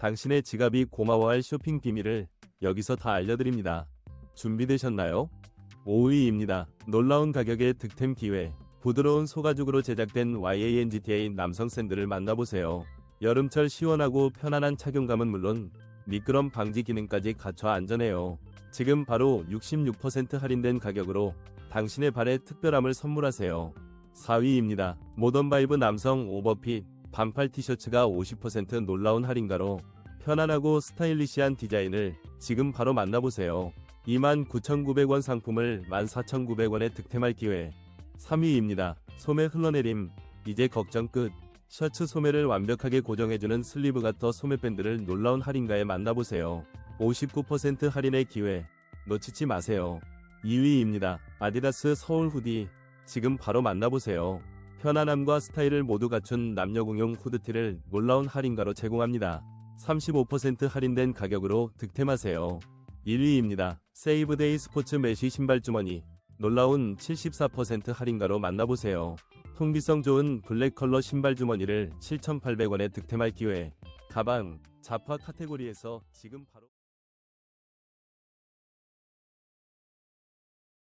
당신의 지갑이 고마워할 쇼핑 비밀을 여기서 다 알려드립니다. 준비되셨나요? 5위입니다. 놀라운 가격의 득템 기회. 부드러운 소가죽으로 제작된 YANGTA 남성 샌들을 만나보세요. 여름철 시원하고 편안한 착용감은 물론 미끄럼 방지 기능까지 갖춰 안전해요. 지금 바로 66% 할인된 가격으로 당신의 발에 특별함을 선물하세요. 4위입니다. 모던 바이브 남성 오버핏 반팔 티셔츠가 50% 놀라운 할인가로 편안하고 스타일리시한 디자인을 지금 바로 만나보세요. 29,900원 상품을 14,900원에 득템할 기회. 3위입니다. 소매 흘러내림. 이제 걱정 끝. 셔츠 소매를 완벽하게 고정해주는 슬리브 가터 소매밴드를 놀라운 할인가에 만나보세요. 59% 할인의 기회. 놓치지 마세요. 2위입니다. 아디다스 서울 후디. 지금 바로 만나보세요. 편안함과 스타일을 모두 갖춘 남녀공용 후드티를 놀라운 할인가로 제공합니다. 35% 할인된 가격으로 득템하세요. 1위입니다. 세이브데이 스포츠 메쉬 신발 주머니. 놀라운 74% 할인가로 만나보세요. 통기성 좋은 블랙 컬러 신발 주머니를 7,800원에 득템할 기회. 가방, 자파 카테고리에서 지금 바로